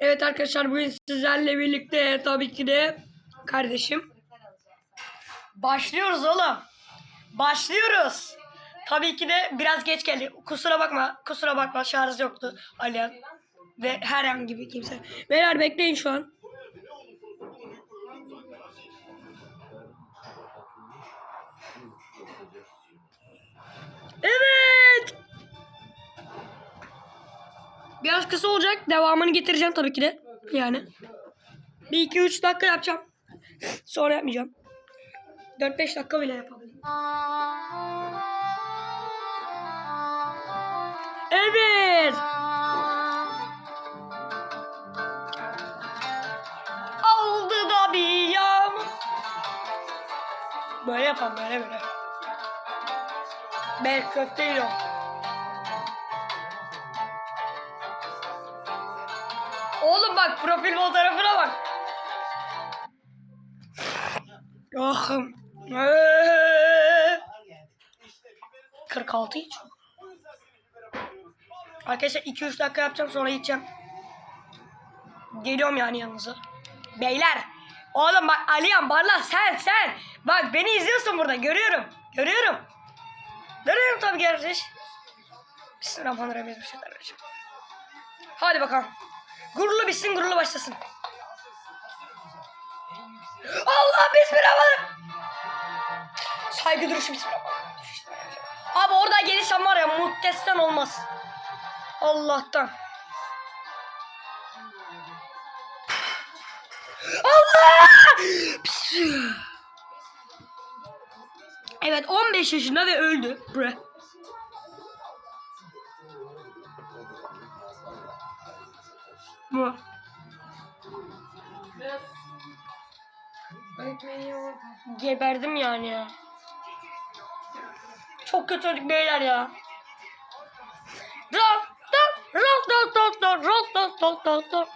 Evet arkadaşlar bugün sizlerle birlikte tabii ki de kardeşim. Başlıyoruz oğlum. Başlıyoruz. Tabii ki de biraz geç geldi. Kusura bakma. Kusura bakma şarj yoktu Alihan. Ve herhangi bir kimse. Beyler bekleyin şu an. Biraz kısa olacak. Devamını getireceğim tabii ki de. Yani. Bir iki üç dakika yapacağım. Sonra yapmayacağım. 4-5 dakika bile yapabilirim. Evet. Aldı da bir yağmur. Böyle yapalım böyle böyle. Ben köfte yiyorum. Oğlum bak profil fotoğrafına bak. Ahım. Eee. 46 hiç. Arkadaşlar 2-3 dakika yapacağım sonra gideceğim. Geliyorum yani yanınıza. Beyler. Oğlum bak Aliyan Barla sen sen. Bak beni izliyorsun burada görüyorum. Görüyorum. Görüyorum tabii kardeş. Bismillahirrahmanirrahim. Bismillahirrahmanirrahim. Hadi bakalım. Gururlu bitsin gururlu başlasın. Allah bismillahirrahmanirrahim. Saygı duruşu bismillahirrahmanirrahim. Abi orada gelişen var ya muhteşem olmaz. Allah'tan. Allah! Evet 15 yaşında ve öldü. Bre. Bu. Geberdim yani ya. Çok kötü olduk beyler ya. Rock, rock, rock, rock, rock, rock, rock, rock, rock, rock.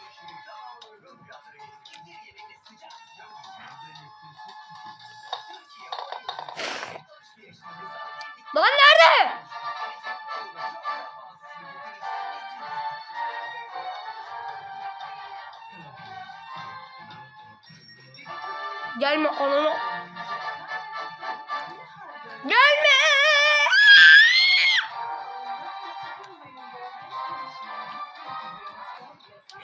Gelme ananı. Gelme.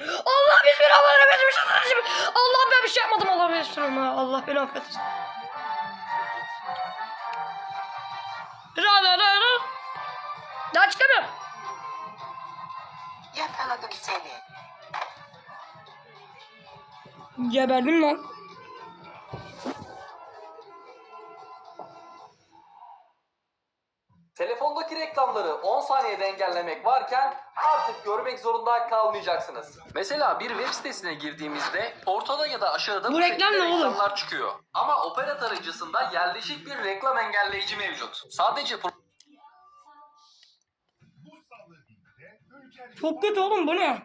Allah bismillahirrahmanirrahim. Allah ben bir şey yapmadım. Allah beni bismillah. Allah beni affetsin. Ra ra ra ra. Daha çıkamıyorum. Yakaladım seni. Geberdim lan. Telefondaki reklamları 10 saniyede engellemek varken artık görmek zorunda kalmayacaksınız. Mesela bir web sitesine girdiğimizde ortada ya da aşağıda Bu reklam ne oğlum? reklamlar çıkıyor. Ama Opera tarayıcısında yerleşik bir reklam engelleyici mevcut. Sadece Çok kötü oğlum bu ne?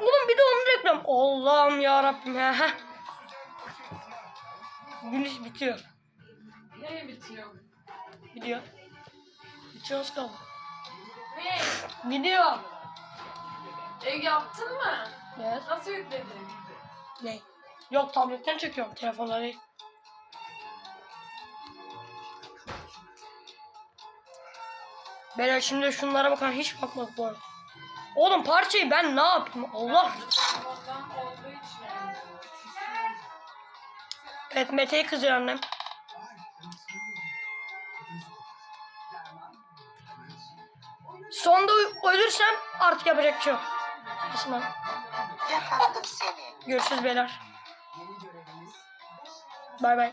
Oğlum bir de onun reklam. Allah'ım ya Rabbim ya. Heh. süzen poşet siyah çay, Gün iş bitiyor. Ne bitiyor? Gidiyor. Bitiyor az kaldı. Hey, Gidiyor. e yaptın mı? Evet. Nasıl yükledin? Ne? Yok tabletten çekiyorum telefonla değil. Beyler şimdi şunlara bakın hiç bakmadık bu arada. Oğlum parçayı ben ne yapayım Allah. Evet Mete'ye kızıyor annem. Sonda ölürsem artık yapacak bir şey yok. Kısmen. Görüşürüz beyler. Bay bay.